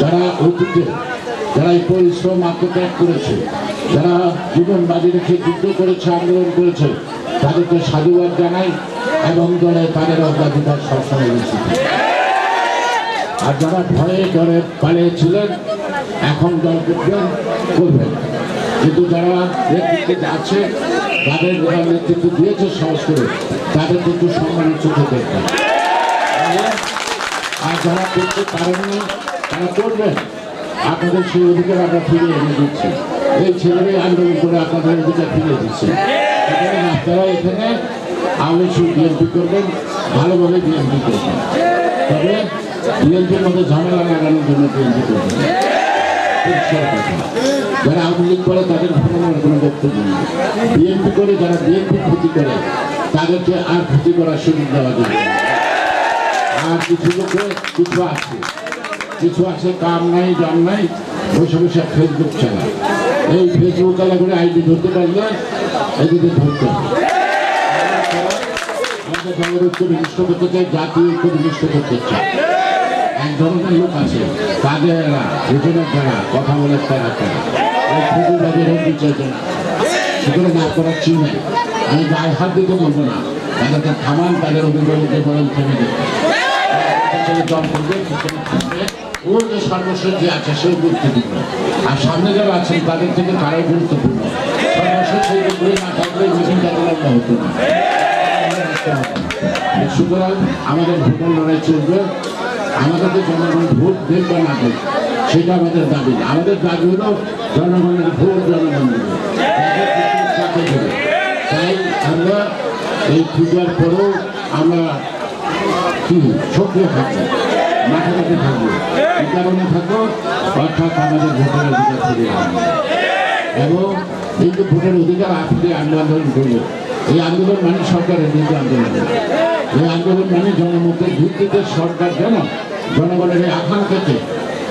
যারা অতীতে যারা এই পরিশ্রম আত্মত্যাগ করেছে, যারা জীবন বাজি রেখে যুদ্ধ করেছে, আন্দোলন করেছে, তাদেরকে সাধুবাদ জানাই এবং দলে তাদের অগ্রাধিকার সবসময় নিশ্চিত আর যারা ভয়ে ডরে পালিয়েছিলেন, এখন দল করবেন করবেন কিন্তু যারা নেতৃত্বে আছে, তাদের যারা নেতৃত্ব দিয়েছে সাহস করে, তাদের কিন্তু সম্মানের চোখে আর যারা করতে পারেননি তারা করবেন? আপনাদের সেই অধিকার আমরা ফিরিয়ে এনে দিচ্ছি। এই ছেলেরাই আন্দোলন করে আপনাদের অধিকার ফিরিয়ে দিচ্ছে। আপনারা এখানে অবশ্যই বিএনপি করবেন, ভালোভাবে বিএনপি করবেন। তবে বিএনপির মধ্যে ঝামেলা লাগানোর জন্য বিএনপি করবেন। যারা আওয়ামী লীগ করে তাদের ভ্রমণের কোনো বক্তব্য নেই। বিএনপি করে যারা বিএনপি ক্ষতি করে, তাদেরকে আর ক্ষতি করার সুযোগ দেওয়া যাবে আর কিছু লোকে কিছু আছে। কিছু আছে, কাম নাই, জাম নাই, বসে বসে ফেসবুক চালায় এই ফেসবুক চালা করে আইডি ধরতে পারলে এদিকে ধরতে করতে চাই করতে লোক আছে কথা বলে আমি গায়ে হাত দিতে না। থামান, তাদের দেবে। ওর যে সর্বস্ব যে আছে, সেই গুরুত্ব দিবে আর সামনে যারা আছেন, তাদের থেকে তারাই গুরুত্বপূর্ণ। সর্বস্ব সেই করে না থাকলে মিটিংটা লম্বা হতো না? সুতরাং আমাদের ভোটার লড়াই চলবে। আমাদেরকে জনগণ ভোট দেব বা না দেব, সেটা আমাদের দাবি। আমাদের দাবি হলো জনগণের ভোট জনগণ। তাই আমরা এই পূজার পরেও আমরা কি সক্রিয় থাকব? মাঠে থাকব। এই কারণে থাকব, অর্থাৎ আমাদের ভোটের অধিকার আনব। এবং এই যে ভোটের অধিকার আপনি আন্দোলন করব। এই আন্দোলন মানে সরকারের বিরুদ্ধে আন্দোলন। এই আন্দোলন মানে জনমতের ভিত্তিতে সরকার যেন জনগণের এই আকাঙ্ক্ষাকে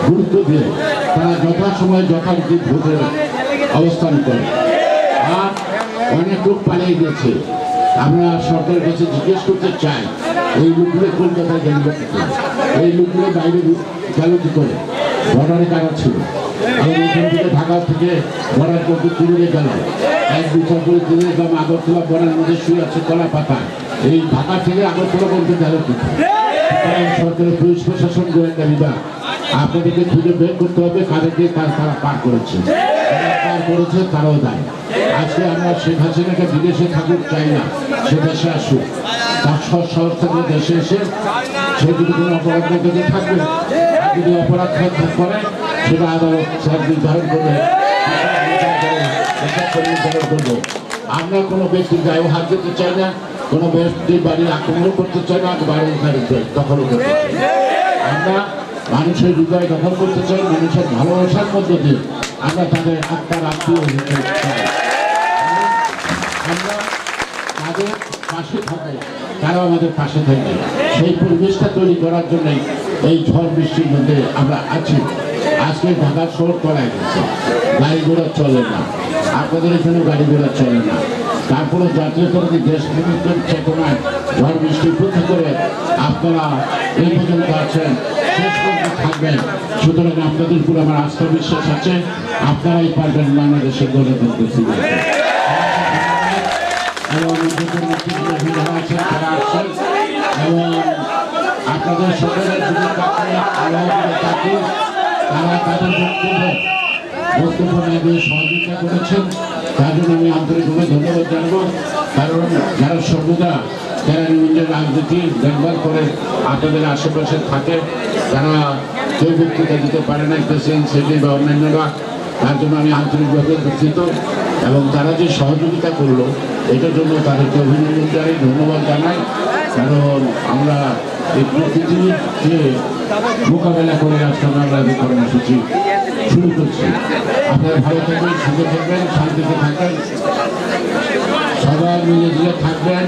গুরুত্ব দিয়ে তারা যথাসময়ে যথারীতি ভোটের অবস্থান করে। আর অনেক লোক পালিয়ে গেছে আমরা সরকারের কাছে জিজ্ঞেস করতে চাই, এই লোকগুলো কলকাতায় করে? এই লোকগুলো বাইরে গেল কি করে? বর্ডারে কারা ছিল। এখান থেকে ঢাকা থেকে বর্ডার করতে তুলে গেল এক বিচার করে তুলে গেলাম আগরতলা বর্ডার মধ্যে শুয়ে আছে কলা পাতা। এই ঢাকা থেকে আগরতলা বলতে গেল কি করে? সরকারের পুলিশ প্রশাসন গোয়েন্দা বিভাগ আপনাদেরকে খুঁজে বের করতে হবে কাদেরকে তারা পার করেছে। পার করেছে তারাও দায়। আজকে আমরা শেখ হাসিনাকে বিদেশে থাকুক, চাই না। সে দেশে আসুক। তার সৎ থেকে দেশে এসে যদি কোনো থাকবে, যদি অপরাধ করে সেটা আদালত স্যার নির্ধারণ করবে। আমরা কোনো ব্যক্তির গায়েও হাত দিতে চাই না, কোনো ব্যক্তির বাড়ি আক্রমণও করতে চাই না বাড়ি দখলও করতে। আমরা মানুষের হৃদয় দখল করতে চাই, মানুষের ভালোবাসার মধ্য দিয়ে। আমরা তাদের আত্মার আত্মীয় চাই। থাকব তারাও আমাদের পাশে থাকবে। সেই পরিবেশটা তৈরি করার জন্যই এই ঝড় বৃষ্টির মধ্যে আমরা আছি। আজকে ঢাকার শহর করাই গেছে। গাড়ি ঘোড়া চলে না। আপনাদের এখানে গাড়ি ঘোড়া চলে না। তারপরে জাতীয়তাবাদী দেশ প্রেমিকের চেতনায় ঝড় বৃষ্টি উপেক্ষা করে আপনারা এই পর্যন্ত আছেন। শেষ পর্যন্ত থাকবেন। সুতরাং আপনাদের উপর আমার আস্থা বিশ্বাস আছে। আপনারাই পারবেন বাংলাদেশের গণতন্ত্র। এবং যারা আছেন তারা আছেন এবং আপনাদের সকলের দিকে তাকিয়ে আল্লাহর দিকে তাকিয়ে তারা সহযোগিতা করেছেন তার জন্য আমি আন্তরিকভাবে ধন্যবাদ জানাব কারণ যারা সর্বদা যারা নিজের রাজনীতি দেখভাল করে আপনাদের আশেপাশে থাকে তারা কেউ বক্তৃতা দিতে পারে না প্রেসিডেন্ট সেক্রেটারি বা অন্যান্যরা তার জন্য আমি আন্তরিকভাবে দুঃখিত এবং তারা যে সহযোগিতা করল, এটার জন্য তাদেরকে অভিনন্দন জানাই, ধন্যবাদ জানাই। কারণ আমরা এই প্রকৃতিকে মোকাবেলা করে আজকে আমরা এই কর্মসূচি শুরু করছি। আপনারা ভালো থাকবেন, সুখে থাকবেন, শান্তিতে থাকবেন। সবাই মিলে থাকবেন।